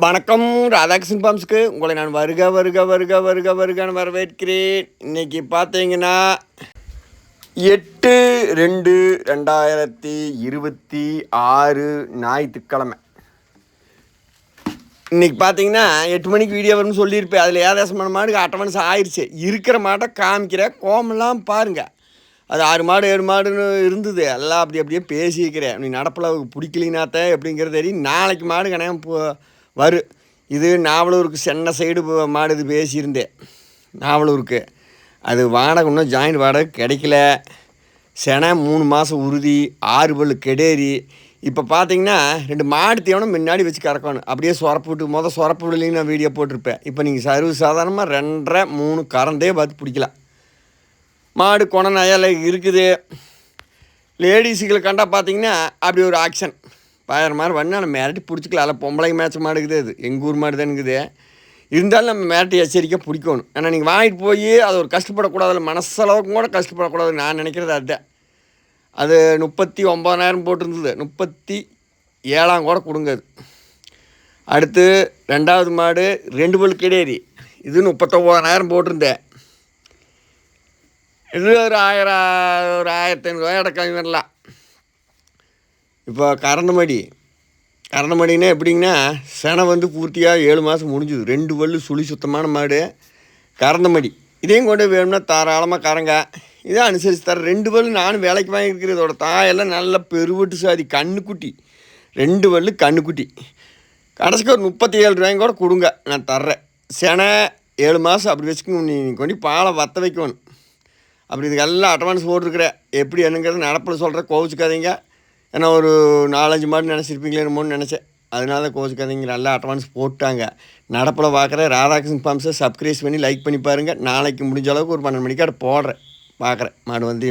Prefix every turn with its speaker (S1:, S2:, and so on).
S1: வணக்கம் ராதாகிருஷ்ணன் பாம்ஸ்க்கு. உங்களை நான் வருக வருக வருக வருக வருகன்னு வரவேற்கிறேன். இன்றைக்கி பார்த்தீங்கன்னா எட்டு ரெண்டு ரெண்டாயிரத்தி இருபத்தி ஆறு ஞாயிற்றுக்கிழமை. இன்னைக்கு பார்த்தீங்கன்னா எட்டு மணிக்கு வீடியோ வரும்னு சொல்லியிருப்பேன். அதில் ஏதாசமான மாடுக்கு அட்டவன்ஸ் ஆயிடுச்சு இருக்கிற மாட்டை காமிக்கிற கோமெல்லாம் பாருங்கள் அது ஆறு மாடு ஏழு மாடுன்னு இருந்தது. எல்லாம் அப்படி அப்படியே பேசிக்கிறேன் நீ நடப்பில் பிடிக்கலினாத்த எப்படிங்கிறது தெரியும். நாளைக்கு மாடு கணம் போ வரும் இது நாவலூருக்கு சென்னை சைடு மாடு இது பேசியிருந்தேன். நாவலூருக்கு. அது வாடகை இன்னும் ஜாயின் வாடகை கிடைக்கல. செனை மூணு மாதம் உறுதி ஆறு பல் கெடேரி. இப்போ பார்த்தீங்கன்னா ரெண்டு மாடு தீவனம் முன்னாடி வச்சு கறக்கணும். அப்படியே சொரப்பு விட்டு மொதல் சொரப்பு விடலையும் நான் வீடியோ போட்டிருப்பேன். இப்போ நீங்கள் சர்வ சாதாரணமாக ரெண்டரை மூணு கறந்தே பார்த்து பிடிக்கலாம். மாடு கொண நயல இருக்குது. லேடிஸுகளை கண்டா பார்த்தீங்கன்னா அப்படி ஒரு ஆக்ஷன் பாயிரம் மாதிரி வந்து நம்ம மிரட்டி பிடிச்சிக்கலாம். அதில் பொம்பளை மேட்ச் மாடுக்குது அது. எங்கள் ஊர் மாடு தான் இருக்குது இருந்தாலும் நம்ம மிரட்டி எச்சரிக்கை பிடிக்கணும். ஏன்னா நீங்கள் வாங்கிட்டு போய் அது ஒரு கஷ்டப்படக்கூடாது இல்லை மனசளவுக்கும் கூட கஷ்டப்படக்கூடாது நான் நினைக்கிறது அதுதான். அது முப்பத்தி ஒம்பதாயிரம் போட்டிருந்தது. முப்பத்தி ஏழாம் கூட கொடுங்க அது. அடுத்து ரெண்டாவது மாடு ரெண்டு பல் கிடையாது இது முப்பத்தொம்போதாயிரம் போட்டிருந்தேன். இது ஒரு ஆயிரம் ஒரு ஆயிரத்தி ஐநூறுரூவாயோட கம்மி வரலாம் இப்போ கரண்டமடி கரண்டமடினா எப்படிங்கன்னா செனை வந்து பூர்த்தியாக ஏழு மாதம் முடிஞ்சுது. ரெண்டு பல்லு சுழி சுத்தமான மாடு. கரண்டமடி இதையும் கொண்டு போய் வேணும்னா தாராளமாக கரங்க இதை அனுசரித்து தர ரெண்டு பல்லு நானும் வேலைக்கு வாங்கியிருக்கிறதோட இதோட தாயெல்லாம் நல்ல பெருவெட்டு சாதி கண்ணுக்குட்டி. ரெண்டு பல்லு கண்ணுக்குட்டி. கடைசிக்கு ஒரு முப்பத்தி ஏழு ரூபாயும் கூட கொடுங்க. நான் தர்றேன். செனை ஏழு மாதம் அப்படி வச்சுக்கணும். நீ கொண்டு பாலை வத்த வைக்கணும். அப்படி இதுக்கெல்லாம் அட்வான்ஸ் போட்டிருக்கிறேன் எப்படி என்னங்கிறது நடப்பில் சொல்கிற கோவிச்சுக்காதீங்க. ஏன்னா ஒரு நாலஞ்சு மாடு நினச்சிருப்பீங்களே என்னமோன்னு நினச்சேன். அதனால தான் கதைங்க நல்லா அட்வான்ஸ் போட்டாங்க. நடப்பில் பார்க்குறேன் ராதாகிருஷ்ணன் பாம்ஸை சப்ஸ்கிரைஸ் பண்ணி லைக் பண்ணி பாருங்கள் நாளைக்கு முடிஞ்ச அளவுக்கு ஒரு பன்னெண்டு மணிக்காட போடுறேன். பார்க்குறேன் மாடு வந்து